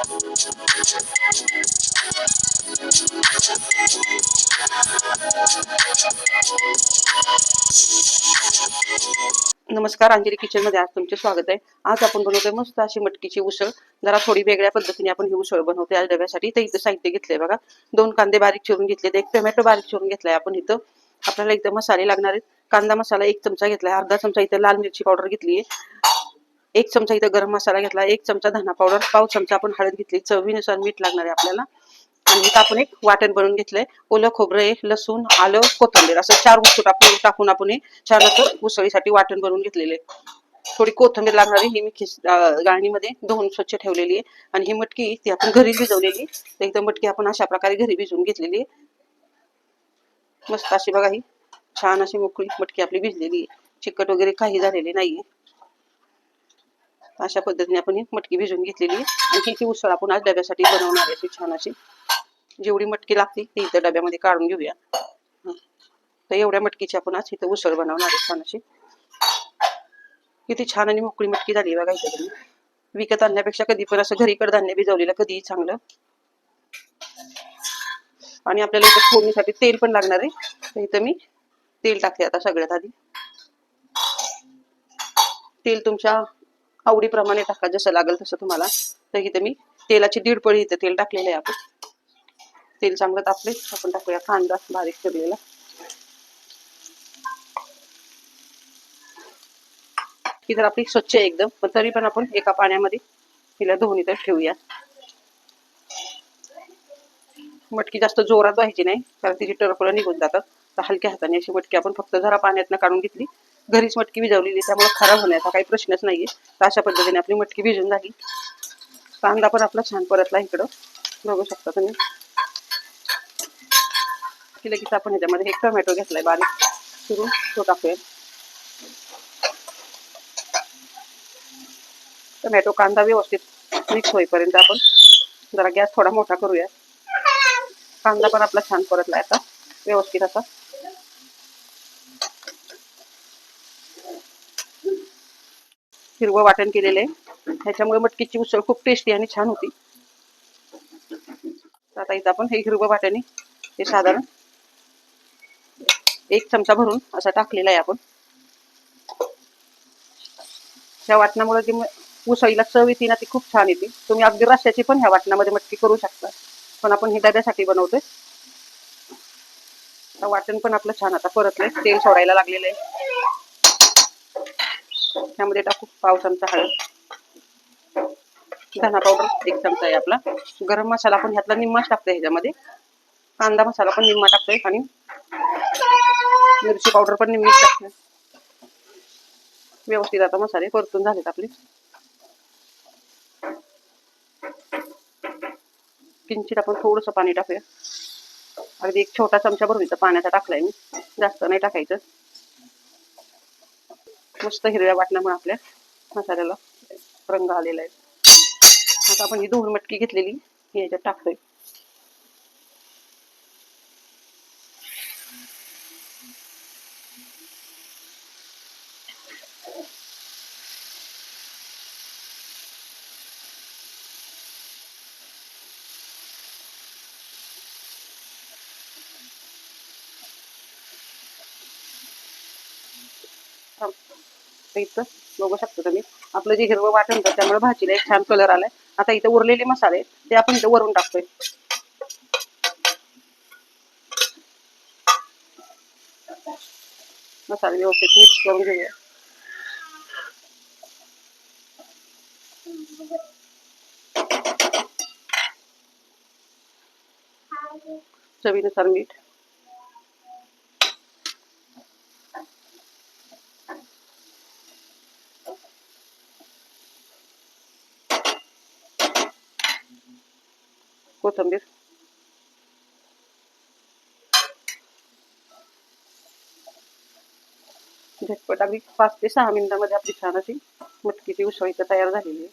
नमस्कार अंजली किचनमध्ये आज तुमचे स्वागत आहे. आज आपण बनवतोय मस्त अशी मटकीची उसळ. जरा थोडी वेगळ्या पद्धतीने आपण ही उसळ बनवतोय आज डब्यासाठी. तर इथं साहित्य घेतलंय बघा. दोन कांदे बारीक चिरून घेतले एक टोमॅटो बारीक चिरून घेतलाय आपण इथं. आपल्याला एकदम मसाले लागणार आहेत. कांदा मसाला एक चमचा घेतलाय. अर्धा चमचा इथं लाल मिरची पावडर घेतली एक चमचा इथं गरम मसाला घेतला एक चमचा धना पावडर पाव चमचा आपण हळद घेतली चवीनुसार मीठ लागणार आहे आपल्याला. आणि इथं आपण एक वाटण बनवून घेतलंय. ओलं खोबरं आहे लसूण आलं कोथंबीर असं चार वस्तू टाकून टाकून आपण हे छान असं उसळीसाठी वाटण बनवून घेतलेले थोडी कोथिंबीर लागणारी ही मी खिस गाळणीमध्ये धुवून स्वच्छ ठेवलेली आहे. आणि ही मटकी ती आपण घरी भिजवलेली एकदम मटकी आपण अशा प्रकारे घरी भिजवून घेतलेली आहे. मस्त अशी बघा ही छान अशी मोकळी मटकी आपली भिजलेली आहे. चिकट वगैरे काही झालेली नाहीये. अशा पद्धतीने आपण ही मटकी भिजून घेतलेली आणि ही ती उसळ आपण आज डब्यासाठी बनवणार आहे अशी छान अशी. जेवढी मटकी लागते ती इथं डब्यामध्ये काढून घेऊया. तर एवढ्या मटकीची आपण आज इथं उसळ बनवणार आहे छान अशी. किती छान आणि मोकळी मटकी झाली बघा इथं तुम्ही. विकत आणण्यापेक्षा कधी पण असं घरी कडधान्य भिजवलेलं कधीही चांगलं. आणि आपल्याला इथं फोडणीसाठी तेल पण लागणार आहे. तर इथं मी तेल टाकते आता सगळ्यात आधी. तेल तुमच्या आवडीप्रमाणे टाका जसं लागेल तसं तुम्हाला. तर इथं मी तेलाची दीड पळी इथं तेल टाकलेलं आहे आपण. तेल चांगलं तापले आपण टाकूया कांदा बारीक चिरलेला. ही तर आपली स्वच्छ आहे एकदम पण तरी पण आपण एका पाण्यामध्ये तिला धुवून इथं ठेवूया. मटकी जास्त जोरात व्हायची नाही कारण तिची टरफळं निघून जातात. तर हलक्या हाताने अशी मटकी आपण फक्त जरा पाण्यातनं काढून घेतली. घरीच मटकी भिजवलेली त्यामुळे खराब होण्याचा काही प्रश्नच नाहीये. तर अशा पद्धतीने आपली मटकी भिजून झाली. कांदा पण आपला छान परतला इकडं. बघू शकता तुम्ही. की लगेच आपण ह्याच्यामध्ये एक टोमॅटो घेतलाय बारीक सुरू तो टाकूया. टोमॅटो कांदा व्यवस्थित मिक्स होईपर्यंत आपण जरा गॅस थोडा मोठा करूया. कांदा पण आपला छान परतलाय आता व्यवस्थित असा हिरवं वाटण केलेलं आहे. ह्याच्यामुळे मटकीची उसळ खूप टेस्टी आणि छान होती. आता इथं आपण हे हिरवं वाटणे हे साधारण एक चमचा भरून असा टाकलेला आहे आपण. ह्या वाटणामुळे जी उसळीला चव येते ना ती खूप छान येते. तुम्ही अगदी रश्याची पण ह्या वाटणामध्ये मटकी करू शकता. पण आपण हे डब्यासाठी बनवतोय. आता वाटण पण आपलं छान आता परतलंय. तेल सोडायला लागलेलं आहे. ह्यामध्ये टाकू पाव चमचा हळद. धना पावडर एक चमचा आहे आपला. गरम मसाला पण ह्यातला निम्माच टाकतोय ह्याच्यामध्ये. कांदा मसाला पण निम्मा टाकतोय आणि मिरची पावडर पण निम्मी टाकतोय. व्यवस्थित आता मसाले परतून झालेत आपले. किंचित आपण थोडस पाणी टाकूया. अगदी एक छोटा चमचा भरून पाण्याचा टाकलाय मी. जास्त नाही टाकायचं. मस्त हिरव्या वाटण्यामुळे आपल्या मसाल्याला रंग आलेला आहे. आता आपण ही दोन मटकी घेतलेली ही याच्यात टाकतोय. तर इथं बघू शकता तुम्ही. आपलं जे हिरवं वाटण होतं त्यामुळे भाजीला एक छान कलर आलाय. आता इथं उरलेले मसाले ते आपण इथं वरून टाकतोय. मसाले व्यवस्थित मिक्स करून घेऊया. चवीनुसार मीठ. कोथिंबीर. झटपट अगदी पाच ते सहा मिनिटांमध्ये आपली छान अशी मटकीची उसळ इथं तयार झालेली आहे.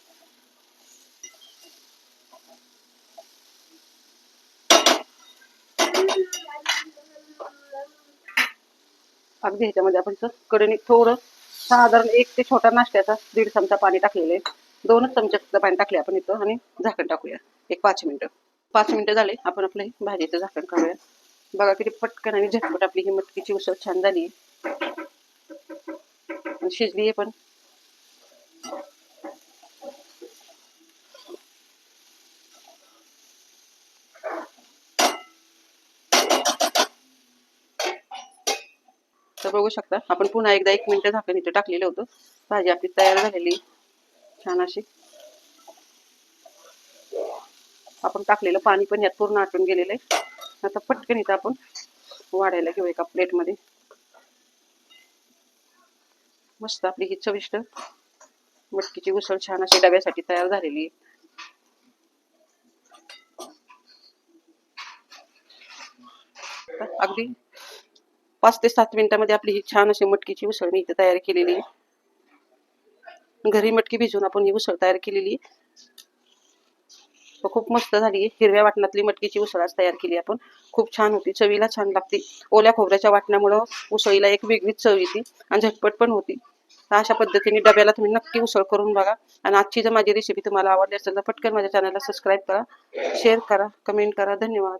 अगदी ह्याच्यामध्ये आपण सर कडेने थोडं साधारण एक ते छोटा नाश्त्याचा दीड चमचा पाणी टाकलेलं आहे. दोनच चमचे पाणी टाकले आपण इथं आणि झाकण टाकूया. एक पाच मिनिटं. पाच मिनिटं झाले. आपण आपलं भाजीचं झाकण काढूया. बघा किती पटकन आणि झटपट आपली ही मटकीची उसळ छान झाली. शिजली आहे पण. तर बघू शकता आपण पुन्हा एकदा एक मिनिट झाकण इथं टाकलेलं होतं. भाजी आपली तयार झालेली. छान अशी. आपण टाकलेलं पाणी पण यात पूर्ण आटून गेलेलं आहे. आता पटकन इथं आपण वाढायला घेऊ एका प्लेटमध्ये मस्त आपली ही चविष्ट मटकीची उसळ छान अशी डब्यासाठी तयार झालेली आहे. तर अगदी पाच ते सात मिनिटामध्ये आपली ही छान अशी मटकीची उसळ मी इथे तयार केलेली आहे. घरी मटकी भिजवून आपण ही उसळ तयार केलेली आहे. खूप मस्त झाली. आहे हिरव्या वाटणातली मटकीची उसळ आज तयार केली आपण. खूप छान होती. चवीला छान लागते. ओल्या खोबऱ्याच्या वाटण्यामुळं उसळीला एक वेगळीच चव येते आणि झटपट पण होती. तर अशा पद्धतीने डब्याला तुम्ही नक्की उसळ करून बघा. आणि आजची जर माझी रेसिपी तुम्हाला आवडली असेल तर पटकन माझ्या चॅनलला सबस्क्राईब करा शेअर करा कमेंट करा. धन्यवाद.